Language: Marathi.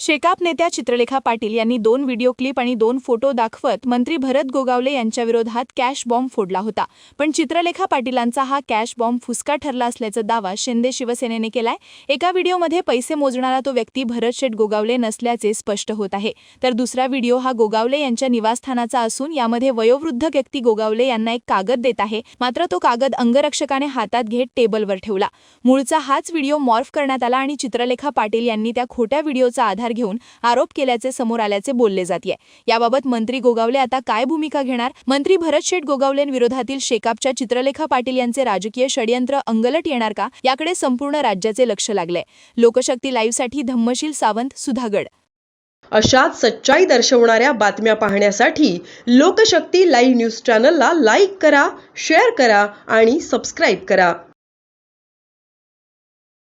शेकाप नेत्या चित्रलेखा पाटील यांनी दोन व्हिडिओ क्लिप आणि दोन फोटो दाखवत मंत्री भरत गोगावले यांच्याविरोधात कॅश बॉम्ब फोडला होता. पण चित्रलेखा पाटीलांचा हा कॅश बॉम्ब फुसका ठरला असल्याचा दावा शिंदे शिवसेनेने केलाय. एका व्हिडिओमध्ये पैसे मोजणारा तो व्यक्ती भरत शेठ गोगावले नसल्याचे स्पष्ट होत आहे. तर दुसरा व्हिडिओ हा गोगावले यांच्या निवासस्थानाचा असून यामध्ये वयोवृद्ध व्यक्ती गोगावले यांना एक कागद देत आहे. मात्र तो कागद अंगरक्षकाने हातात घेत टेबलवर ठेवला. मूळचा हाच व्हिडिओ मॉर्फ करण्यात आला आणि चित्रलेखा पाटील यांनी त्या खोट्या व्हिडिओचा आधार घेऊन आरोप केल्याचे समोर आल्याचे बोलले जाते याबाबत मंत्री गोगावले आता काय भूमिका घेणार? मंत्री भरत शेठ गोगावलेंविरोधातील शेकापच्या चित्रलेखा पाटील यांचे राजकीय षडयंत्र अंगलट येणार का? याकडे संपूर्ण राज्याचे लक्ष लागले लोकशक्ती लाईव्हसाठी धम्मशील सावंत सुधागड. अशाच सच्चाई दर्शवणाऱ्या बातम्या पाहण्यासाठी लोकशक्ती लाईव्ह न्यूज चॅनलला लाईक करा शेअर करा आणि सबस्क्राईब करा.